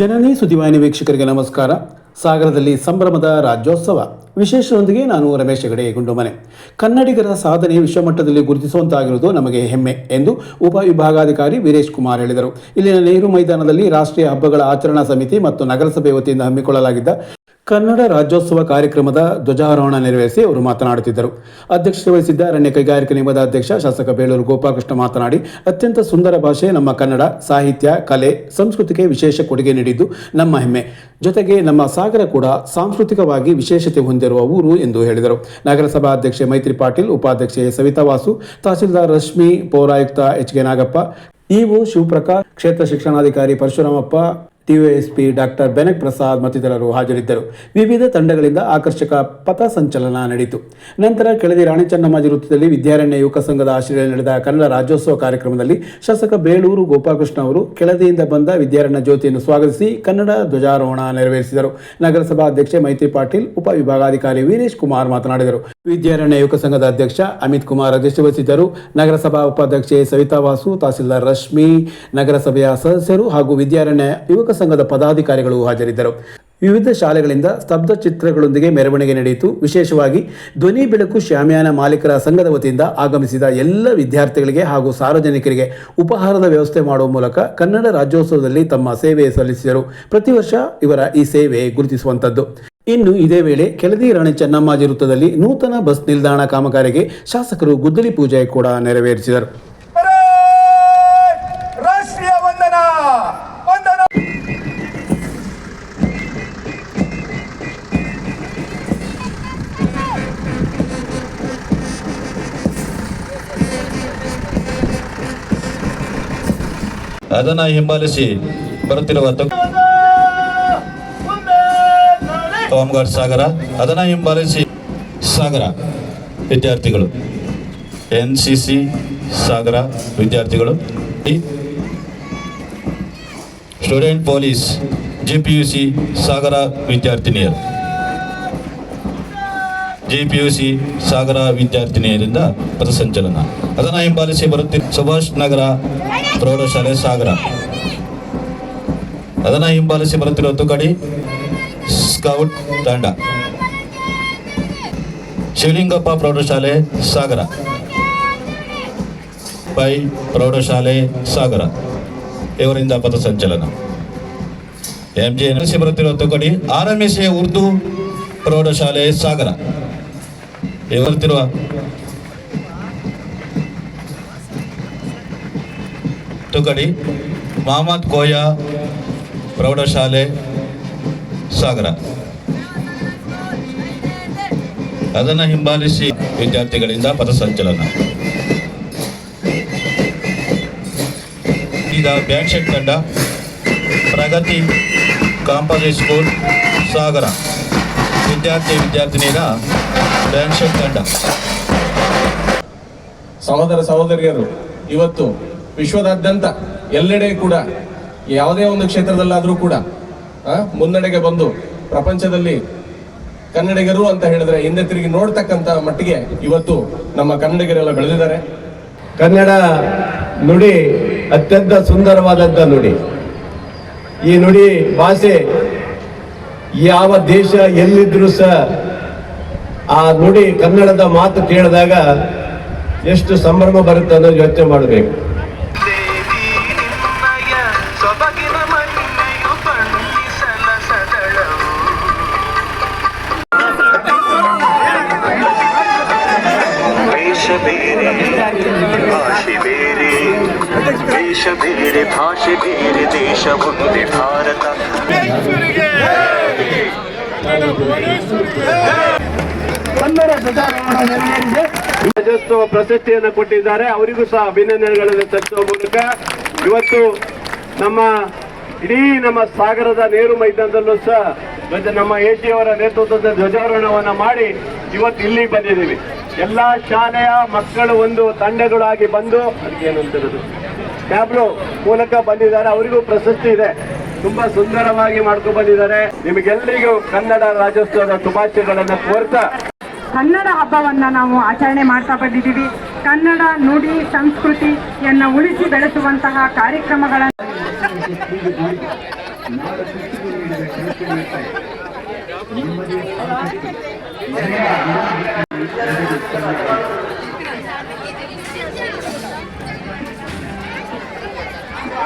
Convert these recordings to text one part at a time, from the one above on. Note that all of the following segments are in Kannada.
ಜನನಿ ಸುದ್ದಿವಾಹಿನಿ ವೀಕ್ಷಕರಿಗೆ ನಮಸ್ಕಾರ. ಸಾಗರದಲ್ಲಿ ಸಂಭ್ರಮದ ರಾಜ್ಯೋತ್ಸವ. ವಿಶೇಷದೊಂದಿಗೆ ನಾನು ರಮೇಶ್ ಹೆಗಡೆ ಗುಂಡುಮನೆ. ಕನ್ನಡಿಗರ ಸಾಧನೆ ವಿಶ್ವಮಟ್ಟದಲ್ಲಿ ಗುರುತಿಸುವಂತಾಗಿರುವುದು ನಮಗೆ ಹೆಮ್ಮೆ ಎಂದು ಉಪವಿಭಾಗಾಧಿಕಾರಿ ವೀರೇಶ್ ಕುಮಾರ್ ಹೇಳಿದರು. ಇಲ್ಲಿನ ನೆಹರು ಮೈದಾನದಲ್ಲಿ ರಾಷ್ಟ್ರೀಯ ಹಬ್ಬಗಳ ಆಚರಣಾ ಸಮಿತಿ ಮತ್ತು ನಗರಸಭೆ ವತಿಯಿಂದ ಹಮ್ಮಿಕೊಳ್ಳಲಾಗಿದ್ದ ಕನ್ನಡ ರಾಜ್ಯೋತ್ಸವ ಕಾರ್ಯಕ್ರಮದ ಧ್ವಜಾರೋಹಣ ನೆರವೇರಿಸಿ ಅವರು ಮಾತನಾಡುತ್ತಿದ್ದರು. ಅಧ್ಯಕ್ಷತೆ ವಹಿಸಿದ್ದ ಅರಣ್ಯ ಕೈಗಾರಿಕಾ ನಿಗಮದ ಅಧ್ಯಕ್ಷ ಶಾಸಕ ಬೇಳೂರು ಗೋಪಾಲಕೃಷ್ಣ ಮಾತನಾಡಿ, ಅತ್ಯಂತ ಸುಂದರ ಭಾಷೆ ನಮ್ಮ ಕನ್ನಡ, ಸಾಹಿತ್ಯ, ಕಲೆ, ಸಂಸ್ಕೃತಿಗೆ ವಿಶೇಷ ಕೊಡುಗೆ ನೀಡಿದ್ದು ನಮ್ಮ ಹೆಮ್ಮೆ. ಜೊತೆಗೆ ನಮ್ಮ ಸಾಗರ ಕೂಡ ಸಾಂಸ್ಕೃತಿಕವಾಗಿ ವಿಶೇಷತೆ ಹೊಂದಿರುವ ಊರು ಎಂದು ಹೇಳಿದರು. ನಗರಸಭಾ ಅಧ್ಯಕ್ಷೆ ಮೈತ್ರಿ ಪಾಟೀಲ್, ಉಪಾಧ್ಯಕ್ಷೆ ಸವಿತಾ ವಾಸು, ತಹಸೀಲ್ದಾರ್ ರಶ್ಮಿ, ಪೌರಾಯುಕ್ತ H K Nagappa, EO Shivaprakash, ಕ್ಷೇತ್ರ ಶಿಕ್ಷಣಾಧಿಕಾರಿ ಪರಶುರಾಮಪ್ಪ ಟಿಒಎಸ್ಪಿ ಡಾಕ್ಟರ್ ಬೆನಕ್ ಪ್ರಸಾದ್ ಮತ್ತಿತರರು ಹಾಜರಿದ್ದರು. ವಿವಿಧ ತಂಡಗಳಿಂದ ಆಕರ್ಷಕ ಪಥ ಸಂಚಲನ ನಡೆಯಿತು. ನಂತರ ಕೆಳದಿ ರಾಣಿ ಚೆನ್ನಮ್ಮಾಜಿ ವೃತ್ತದಲ್ಲಿ ವಿದ್ಯಾರಣ್ಯ ಯುವಕ ಸಂಘದ ಆಶ್ರಯದಲ್ಲಿ ನಡೆದ ಕನ್ನಡ ರಾಜ್ಯೋತ್ಸವ ಕಾರ್ಯಕ್ರಮದಲ್ಲಿ ಶಾಸಕ ಬೇಳೂರು ಗೋಪಾಲಕೃಷ್ಣ ಅವರು ಕೆಳದಿಯಿಂದ ಬಂದ ವಿದ್ಯಾರಣ್ಯ ಜ್ಯೋತಿಯನ್ನು ಸ್ವಾಗತಿಸಿ ಕನ್ನಡ ಧ್ವಜಾರೋಹಣ ನೆರವೇರಿಸಿದರು. ನಗರಸಭಾ ಅಧ್ಯಕ್ಷೆ ಮೈತ್ರಿ ಪಾಟೀಲ್ ಉಪವಿಭಾಗಾಧಿಕಾರಿ ವೀರೇಶ್ ಕುಮಾರ್ ಮಾತನಾಡಿದರು. ವಿದ್ಯಾರಣ್ಯ ಯುವಕ ಸಂಘದ ಅಧ್ಯಕ್ಷ ಅಮಿತ್ ಕುಮಾರ್ ಅಧ್ಯಕ್ಷತೆ ವಹಿಸಿದ್ದರು ನಗರಸಭಾ ಉಪಾಧ್ಯಕ್ಷೆ ಸವಿತಾ ವಾಸು, ತಹಸೀಲ್ದಾರ್ ರಶ್ಮಿ, ನಗರಸಭೆಯ ಸದಸ್ಯರು ಹಾಗೂ ವಿದ್ಯಾರಣ್ಯ ಯುವಕ ಸಂಘದ ಪದಾಧಿಕಾರಿಗಳು ಹಾಜರಿದ್ದರು. ವಿವಿಧ ಶಾಲೆಗಳಿಂದ ಸ್ತಬ್ಧ ಚಿತ್ರಗಳೊಂದಿಗೆ ಮೆರವಣಿಗೆ ನಡೆಯಿತು. ವಿಶೇಷವಾಗಿ ಧ್ವನಿ ಬೆಳಕು ಶಾಮಿಯಾನ ಮಾಲೀಕರ ಸಂಘದ ವತಿಯಿಂದ ಆಗಮಿಸಿದ ಎಲ್ಲ ವಿದ್ಯಾರ್ಥಿಗಳಿಗೆ ಹಾಗೂ ಸಾರ್ವಜನಿಕರಿಗೆ ಉಪಹಾರದ ವ್ಯವಸ್ಥೆ ಮಾಡುವ ಮೂಲಕ ಕನ್ನಡ ರಾಜ್ಯೋತ್ಸವದಲ್ಲಿ ತಮ್ಮ ಸೇವೆ ಸಲ್ಲಿಸಿದರು. ಪ್ರತಿ ವರ್ಷ ಇವರ ಈ ಸೇವೆ ಗುರುತಿಸುವಂಥದ್ದು ಇನ್ನು ಇದೇ ವೇಳೆ ಕೆಳದಿ ರಾಣಿ ಚೆನ್ನಮ್ಮಾಜಿ ವೃತ್ತದಲ್ಲಿ ನೂತನ ಬಸ್ ನಿಲ್ದಾಣ ಕಾಮಗಾರಿಗೆ ಶಾಸಕರು ಗುದ್ದಲಿ ಪೂಜೆ ಕೂಡ ನೆರವೇರಿಸಿದರು. ಅದನ್ನು ರಾಷ್ಟ್ರೀಯ ವಂದನ! ವಂದನ! ಅದನ್ನ ಹಿಂಬಾಲಿಸಿ ಬರುತ್ತಿರುವ ಕಾಮಗಾರ್ ಸಾಗರ, ಅದನ್ನ ಹಿಂಬಾಲಿಸಿ ಸಾಗರ, ವಿದ್ಯಾರ್ಥಿಗಳು. ಎನ್ ಸಿ ಸಾಗರ ವಿದ್ಯಾರ್ಥಿಗಳು. ಸ್ಟೂಡೆಂಟ್ ಪೊಲೀಸ್, ಜಿ ಸಾಗರ ವಿದ್ಯಾರ್ಥಿನಿಯರು. G P U C Sagara ವಿದ್ಯಾರ್ಥಿನಿಯರಿಂದ ಪಥಸಂಚಲನ. ಅದನ್ನು ಹಿಂಬಾಲಿಸಿ ಬರುತ್ತಿರುವ ಸುಭಾಷ್ ನಗರ ಪ್ರೌಢಶಾಲೆ ಸಾಗರ. ಅದನ್ನು ಹಿಂಬಾಲಿಸಿ ಬರುತ್ತಿರುವ ತುಕಡಿ ಸ್ಕೌಟ್ ತಂಡ. ಶಿವಲಿಂಗಪ್ಪ ಪ್ರೌಢಶಾಲೆ, ಸಾಗರ. ಪೈ ಪ್ರೌಢಶಾಲೆ, ಸಾಗರ. ಇವರಿಂದ ಪಥಸಂಚಲನ ಎಂ ಜಿ ಎನ್ ಬರುತ್ತಿರುವ ತುಕಡಿ ಆರ್ ಉರ್ದು ಪ್ರೌಢಶಾಲೆ, ಸಾಗರ. ಇವರುತ್ತಿರುವ ತುಕಡಿ ಮಹಮ್ಮದ್ ಕೋಯ ಪ್ರೌಢಶಾಲೆ ಸಾಗರ. ಅದನ್ನು ಹಿಂಬಾಲಿಸಿ ವಿದ್ಯಾರ್ಥಿಗಳಿಂದ ಪಥಸಂಚಲನ. ಈಗ ಬ್ಯಾಂಕ್ ಶೆಟ್ ತಂಡ, ಪ್ರಗತಿ ಕಾಂಪೋಸಿಟ್ ಸ್ಕೂಲ್, ಸಾಗರ. ವಿದ್ಯಾರ್ಥಿ ವಿದ್ಯಾರ್ಥಿನಿಯರ ಬ್ಯಾಂಕ್ ಶೆಟ್ ತಂಡ. ಸಹೋದರ ಸಹೋದರಿಯರು, ಇವತ್ತು ವಿಶ್ವದಾದ್ಯಂತ ಎಲ್ಲೆಡೆ ಕೂಡ, ಯಾವುದೇ ಒಂದು ಕ್ಷೇತ್ರದಲ್ಲಾದರೂ ಕೂಡ ಮುನ್ನಡೆಗೆ ಬಂದು ಪ್ರಪಂಚದಲ್ಲಿ ಕನ್ನಡಿಗರು ಅಂತ ಹೇಳಿದ್ರೆ ಹಿಂದೆ ತಿರುಗಿ ನೋಡ್ತಕ್ಕಂತ ಮಟ್ಟಿಗೆ ಇವತ್ತು ನಮ್ಮ ಕನ್ನಡಿಗರೆಲ್ಲ ಬೆಳೆದಿದ್ದಾರೆ. ಕನ್ನಡ ನುಡಿ ಅತ್ಯಂತ ಸುಂದರವಾದಂಥ ನುಡಿ. ಈ ನುಡಿ ಭಾಷೆ ಯಾವ ದೇಶ ಎಲ್ಲಿದ್ರೂ ಸಹ ಆ ನುಡಿ ಕನ್ನಡದ ಮಾತು ಕೇಳಿದಾಗ ಎಷ್ಟು ಸಂಭ್ರಮ ಬರುತ್ತೆ ಅನ್ನೋದು ಯೋಚನೆ ಮಾಡಬೇಕು. ವೇಷ ಬೇರೆ, ಭಾಷೆ ಬೇರೆ, ದೇಶ ಒಂದೇ ಭಾರತ. ರಾಜ್ಯೋತ್ಸವ ಪ್ರಶಸ್ತಿಯನ್ನು ಕೊಟ್ಟಿದ್ದಾರೆ. ಅವರಿಗೂ ಸಹ ಅಭಿನಂದನೆಗಳನ್ನು ಸಲ್ಲಿಸುವ ಮೂಲಕ ಇವತ್ತು ನಮ್ಮ ಇಡೀ ನಮ್ಮ ಸಾಗರದ ನೇರು ಮೈದಾನದಲ್ಲೂ ಸಹ ನಮ್ಮ ಎ ಅವರ ನೇತೃತ್ವದ ಧ್ವಜಾರೋಹಣವನ್ನು ಮಾಡಿ ಇವತ್ತು ಇಲ್ಲಿ ಬಂದಿದ್ದೀವಿ. ಎಲ್ಲ ಶಾಲೆಯ ಮಕ್ಕಳು ಒಂದು ತಂಡಗಳಾಗಿ ಬಂದು ಅದಕ್ಕೆ ಏನು ಅಂತಿರೋದು ಟ್ಯಾಬ್ಲೋ ಮೂಲಕ ಬಂದಿದ್ದಾರೆ. ಅವರಿಗೂ ಪ್ರಶಸ್ತಿ ಇದೆ. ತುಂಬಾ ಸುಂದರವಾಗಿ ಮಾಡ್ಕೊಂಡು ಬಂದಿದ್ದಾರೆ. ನಿಮಗೆಲ್ಲರಿಗೂ ಕನ್ನಡ ರಾಜ್ಯೋತ್ಸವದ ಶುಭಾಶಯಗಳನ್ನು ಕೋರ್ತಾ. ಕನ್ನಡ ಹಬ್ಬವನ್ನ ನಾವು ಆಚರಣೆ ಮಾಡ್ತಾ ಬಂದಿದ್ದೀವಿ. ಕನ್ನಡ ನುಡಿ ಸಂಸ್ಕೃತಿಯನ್ನ ಉಳಿಸಿ ಬೆಳೆಸುವಂತಹ ಕಾರ್ಯಕ್ರಮಗಳನ್ನು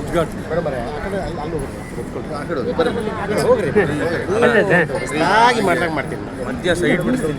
ಉದ್ಘಾಟನೆ ಮಾಡ್ತೀನಿ ಮಧ್ಯ ಸೈಡ್ ಬಿಡ್ತೀನಿ